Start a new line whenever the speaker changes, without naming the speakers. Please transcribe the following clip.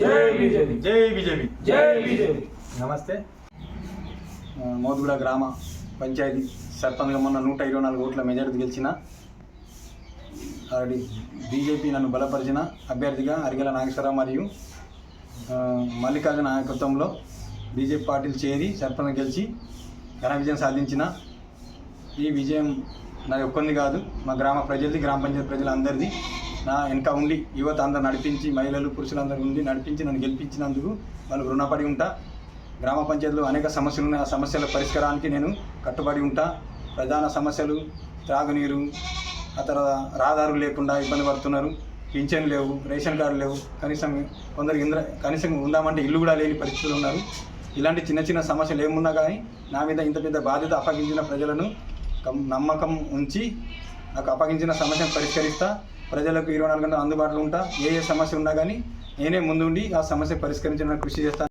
జై బీజేపీ.
జై బీజేపీ.
జై బీజేపీ.
నమస్తే. మోదుగూడ గ్రామ పంచాయతీ సర్పంచ్గా మొన్న నూట ఇరవై నాలుగు ఓట్ల మెజారిటీ గెలిచిన ఆల్రెడీ బీజేపీ నన్ను బలపరిచిన అభ్యర్థిగా అరిగెల నాగేశ్వరరావు మరియు మల్లికార్జున నాయకత్వంలో బీజేపీ పార్టీలు చేరి సర్పంచ్ గెలిచి ఘన విజయం సాధించిన ఈ విజయం నాది ఒక్కొంది కాదు మా గ్రామ ప్రజలది గ్రామ పంచాయతీ ప్రజలందరిది. నా వెనక ఉండి యువత అందరు నడిపించి మహిళలు పురుషులందరూ ఉండి నడిపించి నన్ను గెలిపించినందుకు వాళ్ళకు రుణపడి ఉంటా. గ్రామ పంచాయతీలో అనేక సమస్యలు ఉన్నాయి. ఆ సమస్యల పరిష్కారానికి నేను కట్టుబడి ఉంటా. ప్రధాన సమస్యలు త్రాగునీరు ఆ తర్వాత రహదారులు లేకుండా ఇబ్బంది పడుతున్నారు. పింఛన్ లేవు రేషన్ కార్డు లేవు. కనీసం కొందరు ఇంద్ర కనీసం ఉందామంటే ఇల్లు కూడా లేని పరిస్థితులు ఉన్నారు. ఇలాంటి చిన్న చిన్న సమస్యలు ఏమున్నా కానీ నా మీద ఇంత పెద్ద బాధ్యత అప్పగించిన ప్రజలను నమ్మకం ఉంచి నాకు అప్పగించిన సమస్యను పరిష్కరిస్తా. ప్రజలకు ఇరవై నాలుగు గంటలు అందుబాటులో ఉంటా. ఏ ఏ సమస్య ఉన్నా కానీ నేనే ముందుండి ఆ సమస్య పరిష్కరించడానికి కృషి చేస్తాను